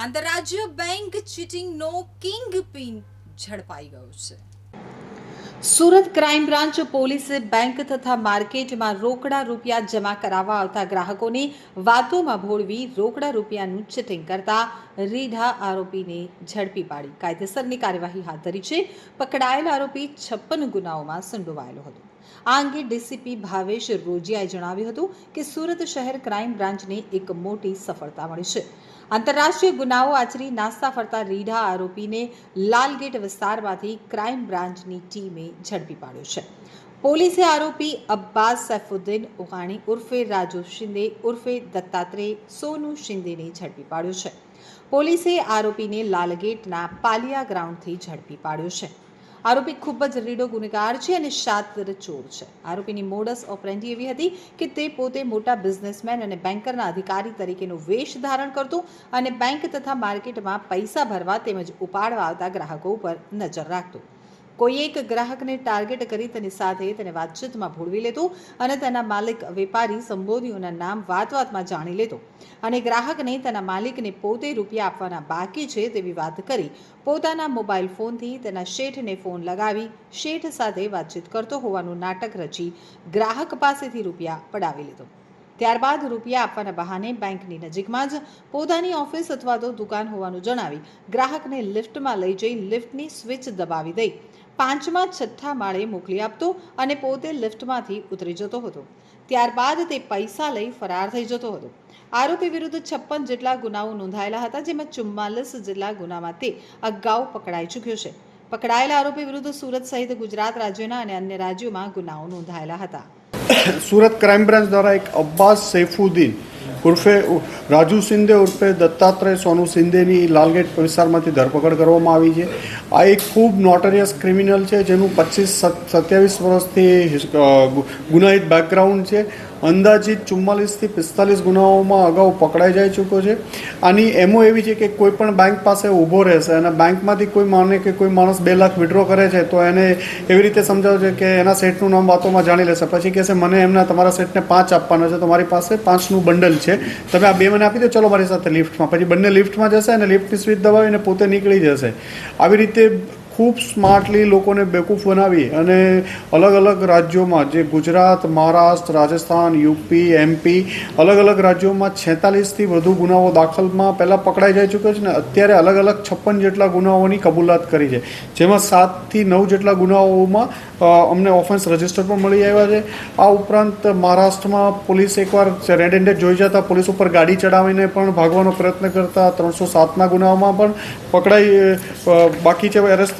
આંતરરાજ્ય bank ચીટિંગનો king pin ઝડપાઈ ગયો છે. સુરત ક્રાઇમ બ્રાન્ચ પોલીસે બેંક તથા માર્કેટમાં રોકડા રૂપિયા જમા કરાવવા આવતા ગ્રાહકોને વાતોમાં ભોળવી રોકડા રૂપિયાનું ચીટિંગ કરતા રીઢા આરોપીને ઝડપી પાડી. કાયદેસરની કાર્યવાહી હાથ ધરી છે. પકડાયેલ આરોપી છપ્પન ગુનાઓમાં સંડોવાયેલો હતો. આ અંગે ડીસીપી ભાવેશ રોજિયાએ જણાવ્યું હતું કે સુરત શહેર ક્રાઇમ બ્રાન્ચને એક મોટી સફળતા મળી છે. આંતરરાષ્ટ્રીય ગુનાઓ આચરી નાસ્તા ફરતા રીઢા આરોપીને લાલગેટ વિસ્તારમાંથી ક્રાઇમ બ્રાન્ચની ટીમે ઝડપી પાડ્યો છે. પોલીસે આરોપી અબ્બાસ સૈફુદ્દીન, ઉકાણી ઉર્ફે રાજુ શિંદે ઉર્ફે દત્તાત્રેય, સોનુ શિંદેને ઝડપી પાડ્યો છે. પોલીસે આરોપીને લાલગેટના પાલિયા ગ્રાઉન્ડથી ઝડપી પાડ્યો છે. આરોપી ખૂબ જ રીડો ગુનેગાર છે અને શાતર ચોર છે. આરોપીની મોડસ ઓપરેન્ડી એવી હતી કે તે પોતે મોટા બિઝનેસમેન અને બેન્કરના અધિકારી તરીકેનો વેશ ધારણ કરતો અને બેંક તથા માર્કેટમાં પૈસા ભરવા તેમજ ઉપાડવા આવતા ગ્રાહકો ઉપર નજર રાખતો. કોઈ એક ગ્રાહકને ટાર્ગેટ કરી તેની સાથે તેને વાતચીતમાં ભૂળવી લેતો અને તેના માલિક વેપારી સંબોધીઓના નામ વાત વાતમાં જાણી લેતો. અને ગ્રાહકને તેના માલિકને પોતે રૂપિયા આપવાના બાકી છે તેવી વાત કરી. પોતાના મોબાઈલ ફોનથી તેના શેઠને ફોન લગાવી, શેઠ સાથે વાતચીત કરતો હોવાનું નાટક રચી ગ્રાહક પાસેથી રૂપિયા પડાવી લીધો. ત્યારબાદ રૂપિયા આપવાના બહાને બેંકની નજીકમાં જ પોતાની ઓફિસ અથવા તો દુકાન હોવાનું જણાવી ગ્રાહકને લિફ્ટમાં લઈ જઈ લિફ્ટની સ્વિચ દબાવી દઈ. પાંચમા છઠ્ઠા માળે મોકલી આપતો અને પોતે લિફ્ટમાંથી ઉતરી જતો હતો. ત્યારબાદ તે પૈસા લઈ ફરાર થઈ જતો હતો. આરોપી વિરુદ્ધ છપ્પન જેટલા ગુનાઓ નોંધાયેલા હતા, જેમાં ચુમ્માલીસ જેટલા ગુનામાં તે અગાઉ પકડાઈ ચૂક્યો છે. પકડાયેલા આરોપી વિરુદ્ધ સુરત સહિત ગુજરાત રાજ્યના અને અન્ય રાજ્યોમાં ગુનાઓ નોંધાયેલા હતા. સુરત ક્રાઇમ બ્રાન્ચ દ્વારા એક અબ્બાસ સૈફુદ્દીન ઉર્ફે રાજુ શિંદે ઉર્ફે દત્તાત્રેય સોનુ શિંદેની લાલગેટ વિસ્તારમાંથી ધરપકડ કરવામાં આવી છે. આ એક ખૂબ નોટરિયસ ક્રિમિનલ છે જેનું પચીસ સત્યાવીસ વર્ષથી ગુનાહિત બેકગ્રાઉન્ડ છે. અંદાજિત ચુમ્માલીસથી પિસ્તાલીસ ગુનાઓમાં અગાઉ પકડાઈ જઈ ચૂક્યો છે. આની એમો એવી છે કે કોઈ પણ બેંક પાસે ઊભો રહેશે અને બેંકમાંથી કોઈ માને કે કોઈ માણસ બે લાખ વિડ્રો કરે છે, તો એને એવી રીતે સમજાવજો કે એના સેટનું નામ વાતોમાં જાણી લેશે. પછી કહેશે, મને એમના તમારા સેટને પાંચ આપવાના છે તો મારી પાસે પાંચનું બંડલ છે. તમે આ બે મને આપી દો, ચલો મારી સાથે લિફ્ટમાં પછી બંને લિફ્ટમાં જશે અને લિફ્ટની સ્વિચ દબાવીને પોતે નીકળી જશે. આવી રીતે ખૂબ સ્માર્ટલી લોકોને બેકૂફ બનાવી અને અલગ અલગ રાજ્યોમાં જે ગુજરાત, મહારાષ્ટ્ર, રાજસ્થાન, યુપી, એમપી અલગ અલગ રાજ્યોમાં છેતાલીસથી વધુ ગુનાઓ દાખલમાં પહેલાં પકડાઈ જઈ ચૂક્યો છે ને અત્યારે અલગ અલગ છપ્પન જેટલા ગુનાઓની કબૂલાત કરી છે. જેમાં સાતથી નવ જેટલા ગુનાઓમાં અમને ઓફેન્સ રજિસ્ટર પણ મળી આવ્યા છે. આ ઉપરાંત મહારાષ્ટ્રમાં પોલીસ એકવાર રેડ હેન્ડેડ જોઈ જતા પોલીસ ઉપર ગાડી ચડાવીને પણ ભાગવાનો પ્રયત્ન કરતા ત્રણસો સાતના ગુનાઓમાં પણ પકડાઈ બાકી છે એરેસ્ટ